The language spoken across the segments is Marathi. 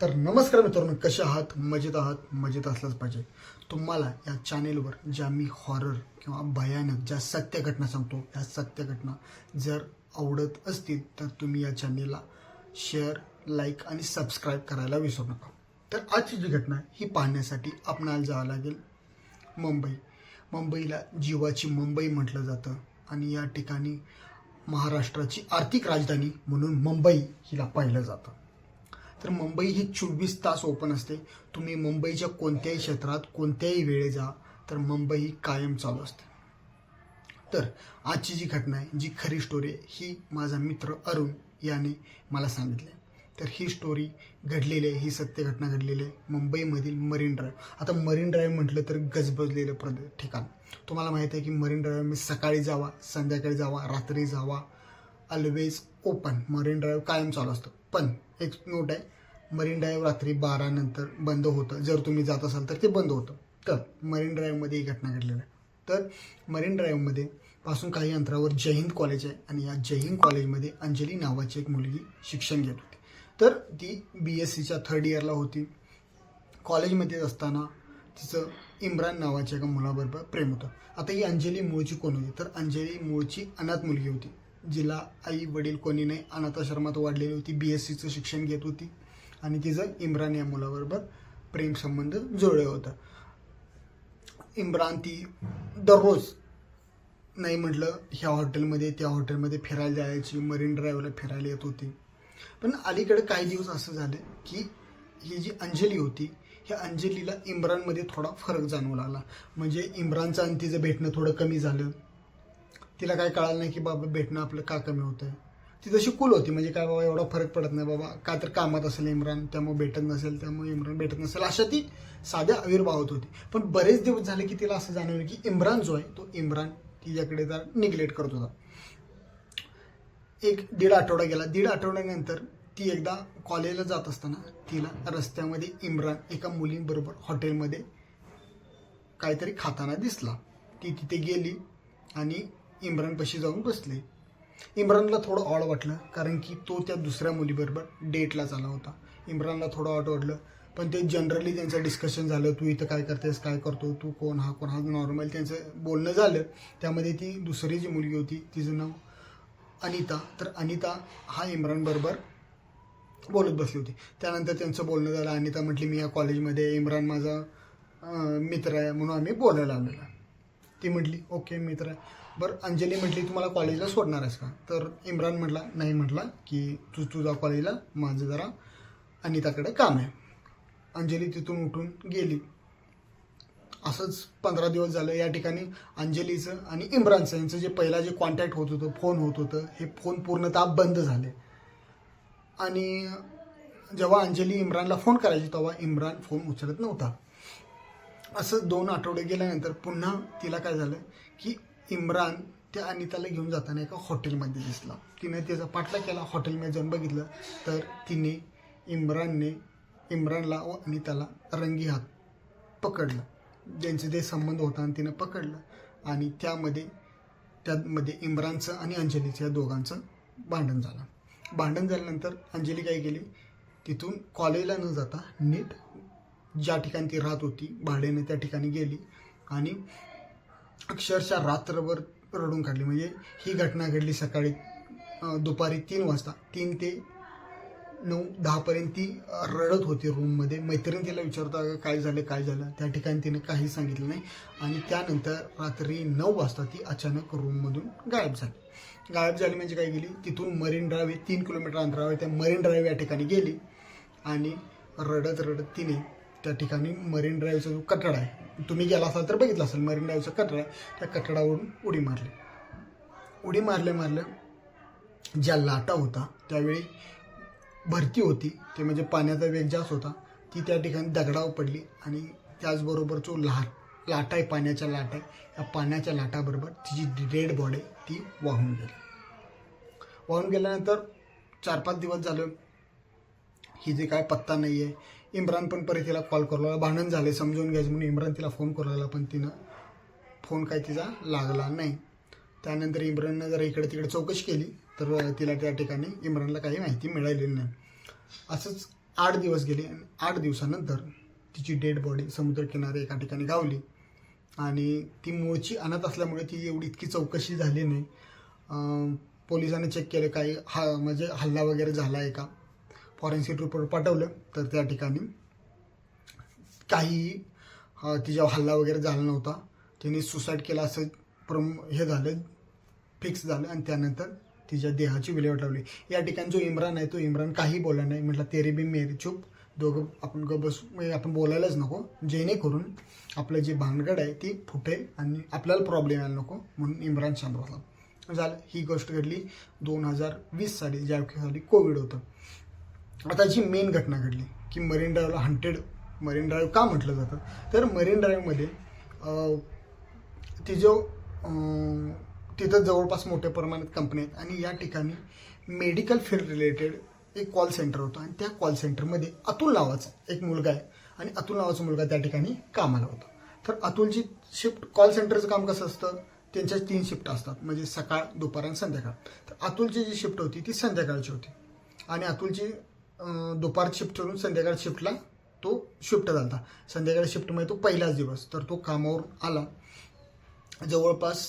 तर नमस्कार मित्रांनो कसे आहात? मजेत आहात? मजेत असलाच पाहिजे. तुम्हाला या चॅनेलवर ज्या मी हॉरर किंवा भयानक ज्या सत्य घटना सांगतो या सत्य घटना जर आवडत असतील तर तुम्ही या चॅनेलला शेअर लाईक आणि सबस्क्राईब करायला विसरू नका. तर आजची जी घटना ही पाहण्यासाठी आपणाला जावं लागेल मुंबई. मुंबईला जीवाची मुंबई म्हटलं जातं आणि या ठिकाणी महाराष्ट्राची आर्थिक राजधानी म्हणून मुंबई हिला पाहिलं जातं. तर मुंबई ही चोवीस तास ओपन असते. तुम्ही मुंबईच्या कोणत्याही क्षेत्रात कोणत्याही वेळे जा तर मुंबई ही कायम चालू असते. तर आजची जी घटना आहे जी खरी स्टोरी आहे ही माझा मित्र अरुण याने मला सांगितली तर ही स्टोरी घडलेली आहे ही सत्य घटना घडलेली आहे मुंबईमधील मरीन ड्राईव्ह आता मरीन ड्राईव्ह म्हटलं तर गजबजलेलं प्रद ठिकाण. तुम्हाला माहीत आहे की मरीन ड्राईव्ह मी सकाळी जावा संध्याकाळी जावा रात्री जावा ऑलवेज ओपन मरीन ड्राईव्ह कायम चालू असतं. पण एक नोट आहे मरीन ड्राईव्ह रात्री बारा नंतर बंद होतं. जर तुम्ही जात असाल तर ते बंद होतं. तर मरीन ड्राईव्हमध्ये ही घटना घडलेली आहे. तर मरीन ड्राईव्हमध्ये पासून काही अंतरावर जयहिंद कॉलेज आहे आणि या जयहिंद कॉलेजमध्ये अंजली नावाची एक मुलगी शिक्षण घेत होती. तर ती बी एस सीच्या थर्ड इयरला होती. कॉलेजमध्येच असताना तिचं इम्रान नावाच्या एका मुलाबरोबर प्रेम होतं. आता ही अंजली मूळची कोण होती? तर अंजली मूळची अनाथ मुलगी होती. जिला आई वडील कोणी नाही अनाथाश्रमात वाढलेली होती. बी एस सीचं शिक्षण घेत होती. आणि तिचं इम्रान या मुलाबरोबर प्रेम संबंध जुळले होतं. इम्रान ती दररोज नाही म्हटलं ह्या हॉटेलमध्ये त्या हॉटेलमध्ये फिरायला जायची मरीन ड्राईव्हला फिरायला येत होती. पण अलीकडे काही दिवस असं झालं की ही जी अंजली होती ह्या अंजलीला इम्रानमध्ये थोडा फरक जाणवू लागला. म्हणजे इम्रानचं आणि तिचं भेटणं थोडं कमी झालं. तिला काय कळालं नाही की बाबा भेटणं आपलं का कमी होतं ती तशी कुल होती. म्हणजे काय बाबा एवढा फरक पडत नाही बाबा. काय तर कामात असेल इम्रान त्यामुळे भेटत नसेल त्यामुळे इम्रान भेटत नसेल. अशा ती साध्या आविर्भावात होती. पण बरेच दिवस झाले की तिला असं जाणवलं की इम्रान जो आहे तो इम्रान तिच्याकडे जर निग्लेक्ट करत होता. एक दीड आठवडा गेला. दीड आठवड्यानंतर ती एकदा कॉलेजला जात असताना तिला रस्त्यामध्ये इम्रान एका मुलींबरोबर हॉटेलमध्ये काहीतरी खाताना दिसला. ती तिथे गेली आणि इम्रानपाशी जाऊन बसली. इम्रानला थोडं ऑड वाटलं कारण की तो त्या दुसऱ्या मुलीबरोबर डेटला झाला होता. इम्रानला थोडं ऑड वाटलं पण ते जनरली त्यांचं डिस्कशन झालं तू इथं काय करतेस काय करतो तू कोण हा कोण हा? नॉर्मल त्यांचं बोलणं झालं. त्यामध्ये ती दुसरी जी मुलगी होती तिचं नाव अनिता. तर अनिता हा इम्रान बरोबर बोलत बसली होती. त्यानंतर त्यांचं बोलणं झालं अनिता म्हटली मी या कॉलेजमध्ये इम्रान माझा मित्र आहे म्हणून आम्ही बोलायला आलेला ती म्हटली ओके मित्र आहे. बरं अंजली म्हटली तुम्हाला कॉलेजला सोडणार आहेस का? तर इम्रान म्हटला नाही म्हटला की तू तुझा कॉलेजला माझं जरा अनिताकडे काम आहे. अंजली तिथून उठून गेली. असंच पंधरा दिवस झालं. या ठिकाणी अंजलीचं आणि इम्रानचं यांचं जे पहिला जे कॉन्टॅक्ट होत होतं फोन होत होतं हे फोन पूर्णतः बंद झाले. आणि जेव्हा अंजली इम्रानला फोन करायची तेव्हा इम्रान फोन उचलत नव्हता. असं दोन आठवडे गेल्यानंतर पुन्हा तिला काय झालं की इम्रान त्या अनिताला घेऊन जाताना एका हॉटेलमध्ये दिसला. तिने त्याचा पाठला केला हॉटेलमध्ये जाऊन बघितलं. तर तिने इम्रानने इम्रानला व अनिताला रंगी हात पकडलं. ज्यांचे ते संबंध होता आणि तिनं पकडलं. आणि त्यामध्ये त्यामध्ये इम्रानचं आणि अंजलीचं या दोघांचं भांडण झालं. भांडण झाल्यानंतर अंजली काय केली? तिथून कॉलेजला न जाता नीट ज्या ठिकाणी ती राहत होती भाड्याने त्या ठिकाणी गेली आणि अक्षरशः रात्रभर रडून काढली. म्हणजे ही घटना घडली सकाळी दुपारी तीन वाजता. तीन ते नऊ दहापर्यंत ती रडत होती रूममध्ये मैत्रीण तिला विचारता "अगं, काय झालं काय झालं? त्या ठिकाणी तिने काही सांगितलं नाही. आणि त्यानंतर रात्री नऊ वाजता ती अचानक रूममधून गायब झाली. गायब झाली म्हणजे काय गेली? तिथून मरीन ड्राईव्ह तीन किलोमीटर अंतरावर त्या मरीन ड्राईव्ह या ठिकाणी गेली आणि रडत रडत तिने त्या ठिकाणी मरीन ड्राईव्हचा जो कटडा आहे. तुम्ही गेला असाल तर बघितला असेल मरीन ड्राईव्हचा कटडा आहे. त्या कटडावरून उडी मारली. उडी मारल्या मारल्या ज्या लाटा होता त्यावेळी भरती होती ते म्हणजे पाण्याचा वेग जास्त होता ती त्या ठिकाणी दगडावर पडली आणि त्याचबरोबर जो लाट लाटा आहे पाण्याच्या लाटा आहे या पाण्याच्या लाटाबरोबर तिची डेड बॉडी ती वाहून गेली. वाहून गेल्यानंतर चार पाच दिवस झालं ही जे काय पत्ता नाही आहे इम्रान पण परत तिला कॉल करू लागला. भांडण झाले समजून घ्यायचं म्हणून इम्रान तिला फोन करू लागला पण तिनं फोन काय तिचा लागला नाही. त्यानंतर इम्राननं जरा इकडे तिकडे चौकशी केली तर तिला त्या ठिकाणी इम्रानला काही माहिती मिळालेली नाही. असंच आठ दिवस गेले आणि आठ दिवसानंतर तिची डेड बॉडी समुद्रकिनारे एका ठिकाणी गावली. आणि ती मूळची अनाथ असल्यामुळे ती एवढी इतकी चौकशी झाली नाही. पोलिसांनी चेक केलं काही हा म्हणजे हल्ला वगैरे झाला आहे का? फॉरेन्सिक रिपोर्ट पाठवलं तर त्या ठिकाणी काहीही तिच्यावर हल्ला वगैरे झाला नव्हता. तिने सुसाईड केला असं प्रम हे झालं फिक्स झालं आणि त्यानंतर तिच्या देहाची विल्हेवाट लावली. या ठिकाणी जो इम्रान आहे तो इम्रान काही बोलला नाही. म्हटलं तेरी बी मेरी चूप. दोघं आपण ग बस म्हणजे आपण बोलायलाच नको. जेणेकरून आपलं जी भानगड आहे ती फुटेल आणि आपल्याला प्रॉब्लेम यायला नको म्हणून इम्रान शांत झालं. ही गोष्ट घडली दोन हजार वीस साली ज्या साली कोविड होतं. आता जी मेन घटना घडली की मरीन ड्राईव्हला हंटेड मरीन ड्राईव्ह का म्हटलं जातं? तर मरीन ड्राईव्हमध्ये ती जो तिथं जवळपास मोठ्या प्रमाणात कंपनी आहेत. आणि या ठिकाणी मेडिकल फील्ड रिलेटेड एक कॉल सेंटर होतं. आणि त्या कॉल सेंटरमध्ये अतुल नावाचा एक मुलगा आहे. आणि अतुल नावाचा मुलगा त्या ठिकाणी कामाला होता. तर अतुलची शिफ्ट कॉल सेंटरचं काम कसं असतं? त्यांच्या तीन शिफ्ट असतात. म्हणजे सकाळ दुपार आणि संध्याकाळ. तर अतुलची जी शिफ्ट होती ती संध्याकाळची होती. आणि अतुलची दुपार शिफ्ट करून संध्याकाळ शिफ्टला तो शिफ्ट झाला संध्याकाळी शिफ्टमध्ये तो पहिलाच दिवस. तर तो कामावर आला. जवळपास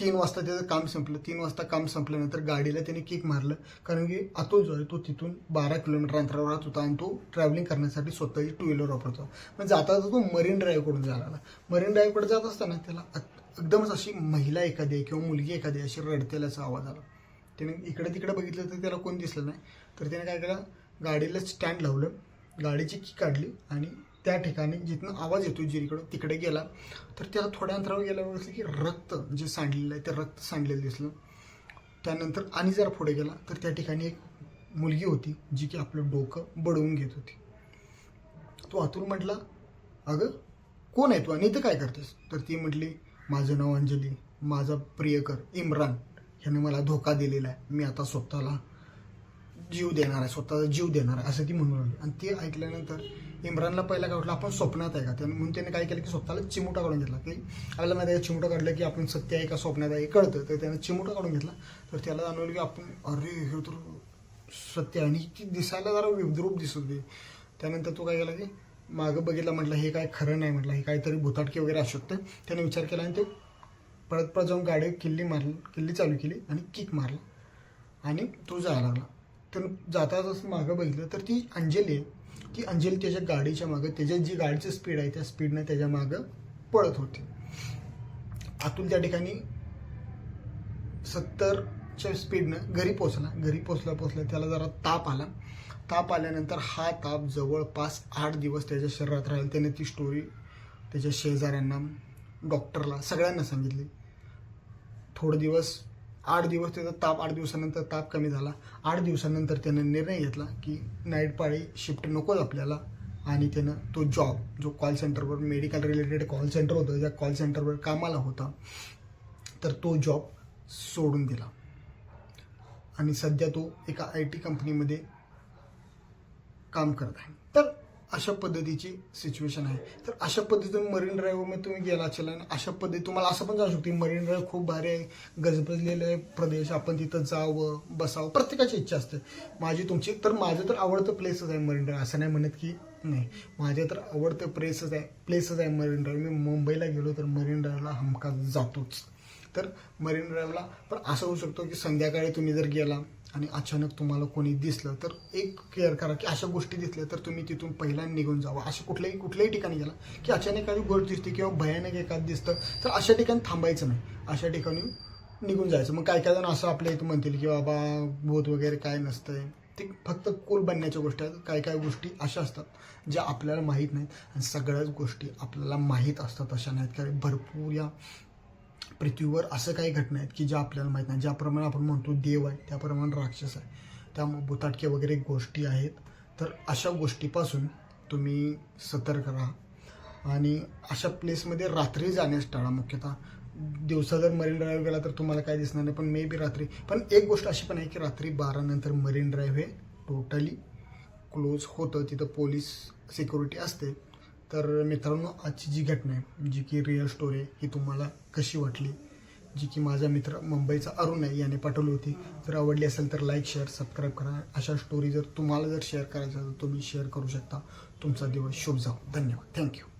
तीन वाजता त्याचं काम संपलं. तीन वाजता काम संपल्यानंतर गाडीला त्याने किक मारलं. कारण की अतुल जो आहे तो तिथून बारा किलोमीटर अंतरावर राहत होता आणि तो ट्रॅव्हलिंग करण्यासाठी स्वतःची टू व्हीलर वापरतो मग जाता जाता तो मरीन ड्राईव्हकडून जायला आला मरीन ड्राईव्हकडे जात असताना त्याला एकदमच अशी महिला एखादी किंवा मुलगी एखादी अशी रडतेल्याचा आवाज आला. त्याने इकडं तिकडं बघितलं तर त्याला कोण दिसलं नाही. तर त्याने काय केलं? गाडीला स्टँड लावलं. गाडीची की काढली आणि त्या ठिकाणी जिथनं आवाज येतो जिरीकडं तिकडे गेला तर त्याला थोड्या अंतरावर गेल्यावर दिसलं की रक्त जे सांडलेलं आहे ते रक्त सांडलेलं दिसलं. त्यानंतर आणि जर पुढे गेला. तर त्या ठिकाणी एक मुलगी होती जी की आपलं डोकं बडवून घेत होती. तो आतून म्हटला अगं कोण आहे तू? आणि इथं काय करतेस तर ती म्हटली माझं नाव अंजली. माझा प्रियकर इम्रान. ह्याने मला धोका दिलेला आहे. मी आता स्वतःला जीव देणार आहे स्वतःचा जीव देणार आहे असं ती म्हणून लागली. आणि ते ऐकल्यानंतर इम्रानला पहिला काय वाटलं आपण स्वप्नात आहे का? त्याने म्हणून त्याने काय केलं की स्वतःला चिमुटा काढून घेतला. की आपल्याला माहिती आहे चिमुटा काढलं की आपण सत्य आहे का स्वप्नात आहे कळतं. तर त्याने चिमुटा काढून घेतला. तर त्याला जाणवलं की आपण अरे हे तर सत्य आहे. आणि ती दिसायला जरा विद्रूप दिसत होती. त्यानंतर तो काय केला की मागं बघितला म्हटलं हे काय खरं नाही म्हटलं हे काहीतरी भुताटकी वगैरे असू शकतं. त्याने विचार केला आणि ते परत परत जाऊन गाडी किल्ली मारली किल्ली चालू केली आणि किक मारला. आणि तो जायला लागला. तर जाता जसं मागं बघितलं तर ती अंजली आहे. ती अंजली त्याच्या गाडीच्या मागं त्याच्या जी गाडीची स्पीड आहे त्या स्पीडनं त्याच्या मागं पळत होती. अतुल त्या ठिकाणी सत्तरच्या स्पीडनं घरी पोचला घरी पोचला पोचला त्याला जरा ताप आला. ताप आल्यानंतर हा ताप जवळपास आठ दिवस त्याच्या शरीरात राहील. त्याने ती स्टोरी त्याच्या शेजाऱ्यांना डॉक्टरला सगळ्यांना सांगितली. थोडे दिवस आठ दिवस त्याचा ताप आठ दिवसानंतर ताप कमी झाला. आठ दिवसानंतर त्यानं निर्णय घेतला की नाईट पाळी शिफ्ट नकोच आपल्याला. आणि त्यानं तो जॉब जो कॉल सेंटरवर मेडिकल रिलेटेड कॉल सेंटर होतं ज्या कॉल सेंटरवर कामाला होता तर तो जॉब सोडून दिला. आणि सध्या तो एका आय टी कंपनीमध्ये काम करत आहे. अशा पद्धतीची सिच्युएशन आहे. तर अशा पद्धतीने मरीन ड्राईव्हमध्ये तुम्ही गेला असेल आणि अशा पद्धती तुम्हाला असं पण जाऊ शकते मरीन ड्राईव्ह खूप भारी आहे. गजबजलेलं आहे प्रदेश. आपण तिथं जावं बसावं प्रत्येकाची इच्छा असते. माझी तुमची तर माझं तर आवडतं प्लेसच आहे मरीन ड्राईव्ह असं नाही म्हणत की नाही. माझं तर आवडतं प्लेसच आहे प्लेसच आहे मरीन ड्राईव्ह मी मुंबईला गेलो तर मरीन ड्राईव्हला हमखास जातोच. तर मरीन ड्राईव्हला पण असं होऊ शकतो की संध्याकाळी तुम्ही जर गेला आणि अचानक तुम्हाला कोणी दिसलं तर एक केअर करा की अशा गोष्टी दिसल्या तर तुम्ही तिथून पहिला निघून जावा. अशा कुठल्याही कुठल्याही ठिकाणी गेला की अचानक एखादी गोष्ट दिसते किंवा भयानक एखादं दिसतं तर अशा ठिकाणी थांबायचं नाही. अशा ठिकाणी निघून जायचं. मग काय काय जण असं आपल्या इथं म्हणतील की बाबा भूत वगैरे काय नसतंय. ते फक्त कूल बनण्याच्या गोष्टी आहेत. काय काय गोष्टी अशा असतात ज्या आपल्याला माहीत नाहीत. आणि सगळ्याच गोष्टी आपल्याला माहीत असतात अशा नाहीत. कारण भरपूर या पृथ्वीवर असं काही घटना आहेत की ज्या आपल्याला माहीत नाही. ज्याप्रमाणे आपण म्हणतो देव आहे त्याप्रमाणे राक्षस आहे. त्यामुळे भुताटके वगैरे गोष्टी आहेत. तर अशा गोष्टीपासून तुम्ही सतर्क राहा. आणि अशा प्लेसमध्ये रात्री जाण्यास टाळा मुख्यतः. दिवसा जर मरीन ड्राईव्ह गेला तर तुम्हाला काय दिसणार नाही पण मे बी रात्री. पण एक गोष्ट अशी पण आहे की रात्री बारानंतर मरीन ड्राईव्ह हे टोटली क्लोज होतं. तिथं पोलीस सिक्युरिटी असते. तर मित्रांनो आजची जी घटना आहे जी की रिअल स्टोरी आहे ही तुम्हाला कशी वाटली? जी की माझा मित्र मुंबईचा अरुण आहे याने पाठवली होती. जर आवडली असेल तर लाईक शेअर सबस्क्राईब करा. अशा स्टोरी जर तुम्हाला जर शेअर करायच्या तर तुम्ही शेअर करू शकता. तुमचा दिवस शुभ जाऊ धन्यवाद. थँक्यू